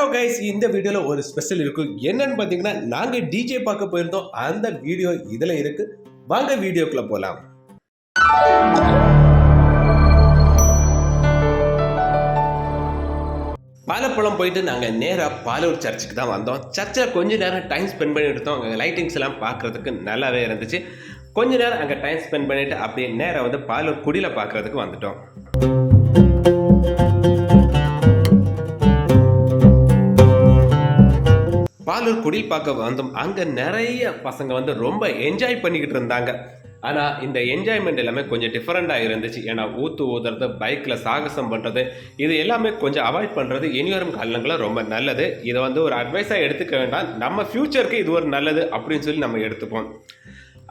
Hello guys இந்த வீடியோவில் ஒரு ஸ்பெஷல் இருக்கும் என்னன்னு பார்த்தீங்கன்னா நாங்கள் டிஜே பார்க்க போயிருந்தோம். அந்த வீடியோ இதில் இருக்கு. வாங்க வீடியோக்குள்ள போகலாம் பாலப்பழம் போயிட்டு நாங்கள் நேராக பாலூர் சர்ச்சுக்கு தான் வந்தோம். சர்ச்சில் கொஞ்ச நேரம் டைம் ஸ்பெண்ட் பண்ணிட்டு இருந்தோம். அங்கே லைட்டிங்ஸ் எல்லாம் பார்க்குறதுக்கு நல்லாவே இருந்துச்சு. கொஞ்ச நேரம் அங்கே டைம் ஸ்பெண்ட் பண்ணிட்டு அப்படியே நேராக வந்து பாலூர் குடியில் பார்க்குறதுக்கு வந்துட்டோம். பாலூர் குடில் பார்க்க வந்தோம். அங்கே நிறைய பசங்க வந்து ரொம்ப என்ஜாய் பண்ணிக்கிட்டு இருந்தாங்க. ஆனால் இந்த என்ஜாய்மெண்ட் எல்லாமே கொஞ்சம் டிஃப்ரெண்ட்டாக இருந்துச்சு. ஏன்னா ஊத்து ஊதுறது பைக்கில் சாகசம் பண்ணுறது இது எல்லாமே கொஞ்சம் அவாய்ட் பண்ணுறது இனிவரும் காலங்களில் ரொம்ப நல்லது. இதை வந்து ஒரு அட்வைஸாக எடுத்துக்க வேண்டாம். நம்ம ஃப்யூச்சருக்கு இது ஒரு நல்லது அப்படின்னு சொல்லி நம்ம எடுத்துப்போம்.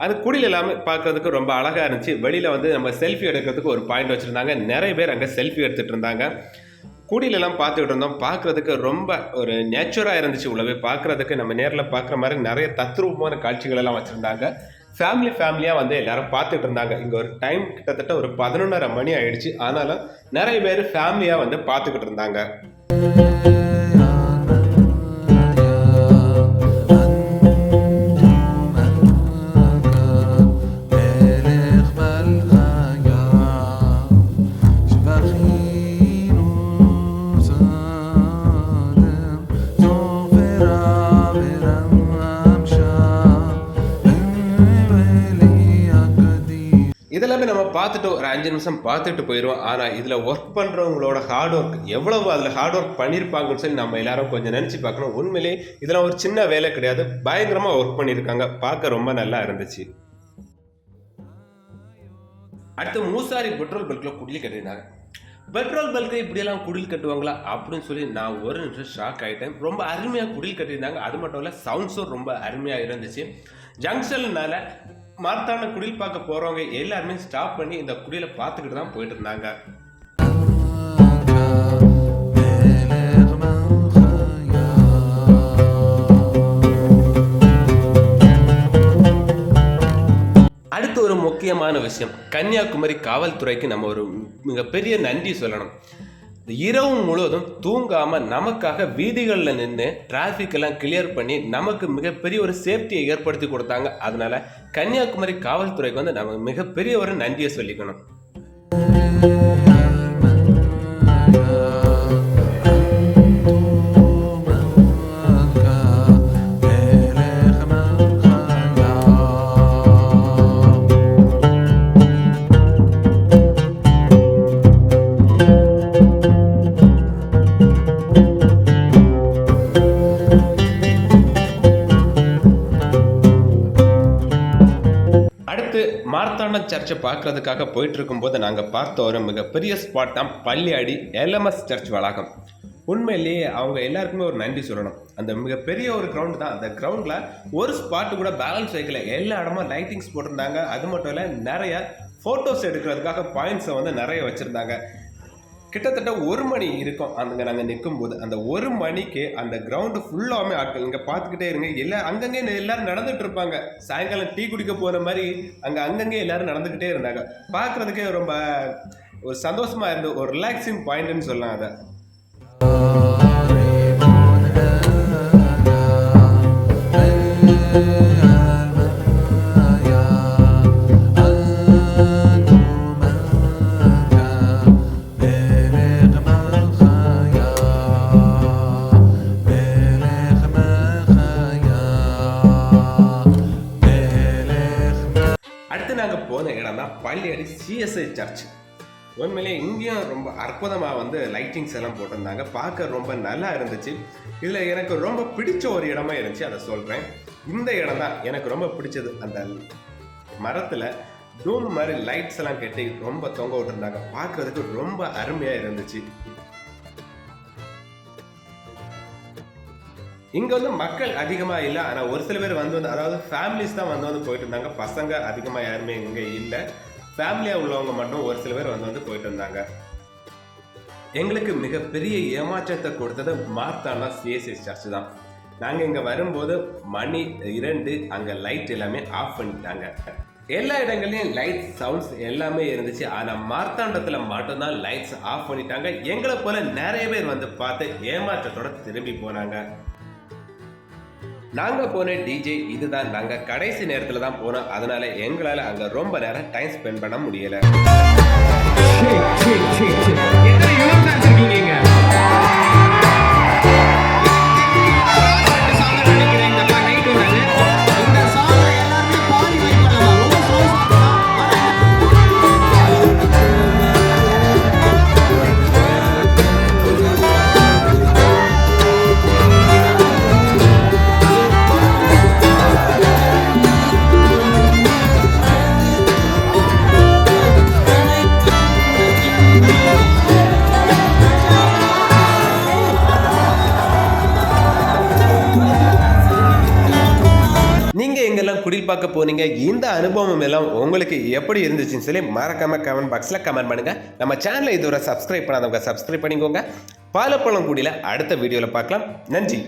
அது குடில் எல்லாமே பார்க்கறதுக்கு ரொம்ப அழகாக இருந்துச்சு. வெளியில் வந்து நம்ம செல்ஃபி எடுக்கிறதுக்கு ஒரு பாயிண்ட் வச்சுருந்தாங்க. நிறைய பேர் அங்கே செல்ஃபி எடுத்துகிட்டு இருந்தாங்க. கூடியிலெல்லாம் பார்த்துக்கிட்டு இருந்தோம். பார்க்குறதுக்கு ரொம்ப ஒரு நேச்சுராக இருந்துச்சு உள்ளவே. பார்க்குறதுக்கு நம்ம நேரில் பார்க்குற மாதிரி நிறைய தத்ரூபமான காட்சிகள் எல்லாம் வச்சுருந்தாங்க ஃபேமிலி ஃபேமிலியாக வந்து எல்லாரும் பார்த்துட்டு இருந்தாங்க. இங்கே ஒரு டைம் கிட்டத்தட்ட ஒரு பதினொன்றரை மணி ஆயிடுச்சு. ஆனாலும் நிறைய பேர் ஃபேமிலியாக வந்து பார்த்துக்கிட்டு இருந்தாங்க. நம்ம பார்த்துட்டு ஒரு அஞ்சு நிமிஷம் பார்த்துட்டு போயிடுவோம். ஆனால் இதில் ஒர்க் பண்ணுறவங்களோட ஹார்ட் ஒர்க் எவ்வளவு அதில் ஹார்ட் ஒர்க் பண்ணியிருப்பாங்கன்னு சொல்லி நம்ம எல்லாரும் கொஞ்சம் நினச்சி பார்க்கணும். உண்மையிலே இதெல்லாம் ஒரு சின்ன வேலை கிடையாது. பயங்கரமாக ஒர்க் பண்ணியிருக்காங்க பார்க்க ரொம்ப நல்லா இருந்துச்சு. அடுத்து மூசாரி பெட்ரோல் பல்கில் குடில் கட்டியிருந்தாங்க. பெட்ரோல் பல்க்கு இப்படியெல்லாம் குடில் கட்டுவாங்களா? அப்படின்னு சொல்லி நான் ஒரு நிமிஷம் ஷாக் ஆகிட்டேன் ரொம்ப அருமையாக குடில் கட்டியிருந்தாங்க. அது மட்டும் இல்லை சவுண்ட்ஸும் ரொம்ப அருமையாக இருந்துச்சு. ஜங்ஷன்னால மார்த்தான குடில் பார்க்க போகிறவங்க எல்லாருமே ஸ்டாப் பண்ணி இந்த குடியில பார்த்துக்கிட்டு தான் போயிட்டு இருந்தாங்க அடுத்து ஒரு முக்கியமான விஷயம். கன்னியாகுமரி காவல்துறைக்கு நம்ம ஒரு மிகப்பெரிய நன்றி சொல்லணும். இரவு முழுவதும் தூங்காமல் நமக்காக வீதிகளில் நின்று டிராஃபிக் எல்லாம் கிளியர் பண்ணி நமக்கு மிகப்பெரிய ஒரு சேஃப்டியை ஏற்படுத்தி கொடுத்தாங்க. அதனால கன்னியாகுமரி காவல்துறைக்கு வந்து நம்ம மிகப்பெரிய ஒரு நன்றியை சொல்லிக்கணும். சாதாரண சர்ச்சை பார்க்கறதுக்காக போயிட்டு இருக்கும்போது நாங்கள் பார்த்த ஒரு மிகப்பெரிய ஸ்பாட் தான் பள்ளியாடி எல்எம்எஸ் சர்ச் வளாகம். உண்மையிலேயே அவங்க எல்லாருக்குமே ஒரு நன்றி சொல்லணும். அந்த மிகப்பெரிய ஒரு கிரவுண்ட் தான். அந்த கிரவுண்டில் ஒரு ஸ்பாட்டு கூட பேலன்ஸ் வைக்கல. எல்லா இடமும் லைட்டிங்ஸ் போட்டிருந்தாங்க. அது மட்டும் இல்லை நிறைய ஃபோட்டோஸ் எடுக்கிறதுக்காக பாயிண்ட்ஸை வந்து நிறைய வச்சுருந்தாங்க. கிட்டத்தட்ட ஒரு மணி இருக்கும். அங்கே நாங்கள் நிற்கும் போது அந்த ஒரு மணிக்கு அந்த கிரவுண்டு ஃபுல்லாகவே ஆட்கள். இங்கே பார்த்துக்கிட்டே இருங்க. எல்லா அங்கங்கே எல்லாரும் நடந்துட்டு இருப்பாங்க சாயங்காலம் டீ குடிக்க போகிற மாதிரி அங்கே அங்கங்கே எல்லாரும் நடந்துக்கிட்டே இருந்தாங்க. பார்க்குறதுக்கே ரொம்ப ஒரு சந்தோஷமாக இருந்து ஒரு ரிலாக்ஸிங் பாயிண்ட்னு சொல்லலாம் அதை. போன இடம் தான் பள்ளியடி சிஎஸ்ஐ சர்ச் உண்மையிலே இங்கேயும் ரொம்ப அற்புதமாக வந்து லைட்டிங்ஸ் எல்லாம் போட்டிருந்தாங்க. பார்க்க ரொம்ப நல்லா இருந்துச்சு. இதில் எனக்கு ரொம்ப பிடிச்ச ஒரு இடமா இருந்துச்சு. அதை சொல்கிறேன் இந்த இடம் தான் எனக்கு ரொம்ப பிடிச்சது. அந்த மரத்தில் டூம் மாதிரி லைட்ஸ் எல்லாம் கட்டி ரொம்ப தொங்க விட்டுருந்தாங்க. பார்க்கறதுக்கு ரொம்ப அருமையாக இருந்துச்சு. இங்கே வந்து மக்கள் அதிகமாக இல்லை. ஆனால் ஒரு சில பேர் வந்து வந்து அதாவது ஃபேமிலிஸ் தான் வந்து வந்து போயிட்டு இருந்தாங்க. பசங்க அதிகமாக யாருமே இங்கே இல்லை. ஃபேமிலியாக உள்ளவங்க மட்டும் ஒரு சில பேர் வந்து வந்து போயிட்டு இருந்தாங்க. எங்களுக்கு மிகப்பெரிய ஏமாற்றத்தை கொடுத்தது மார்த்தானா சிஎஸ்எஸ் சர்ச் தான். நாங்கள் இங்கே வரும்போது மணி இரண்டு அங்கே லைட் எல்லாமே ஆஃப் பண்ணிட்டாங்க. எல்லா இடங்கள்லையும் லைட் சவுண்ட்ஸ் எல்லாமே இருந்துச்சு. ஆனால் மார்த்தாண்டத்தில் மட்டும்தான் லைட்ஸ் ஆஃப் பண்ணிட்டாங்க. எங்களை போல நிறைய பேர் வந்து பார்த்து ஏமாற்றத்தோட திரும்பி போனாங்க. நாங்க போன டிஜே இதுதான். நாங்க கடைசி நேரத்தில் தான் போனோம். அதனால எங்களால அங்க ரொம்ப நேரம் டைம் ஸ்பெண்ட் பண்ண முடியல. பார்க்க போனீங்க இந்த அனுபவம் எல்லாம் உங்களுக்கு எப்படி இருந்துச்சுன்னு சொல்லி மறக்காம கமெண்ட் பாக்ஸில் கமெண்ட் பண்ணுங்க. நம்ம சேனலை இதுவரை சப்ஸ்கிரைப் பண்ணாதவங்க சப்ஸ்கிரைப் பண்ணிக்கோங்க. பாலப்பழம் கூடியில் அடுத்த வீடியோவில் பார்க்கலாம். நன்றி.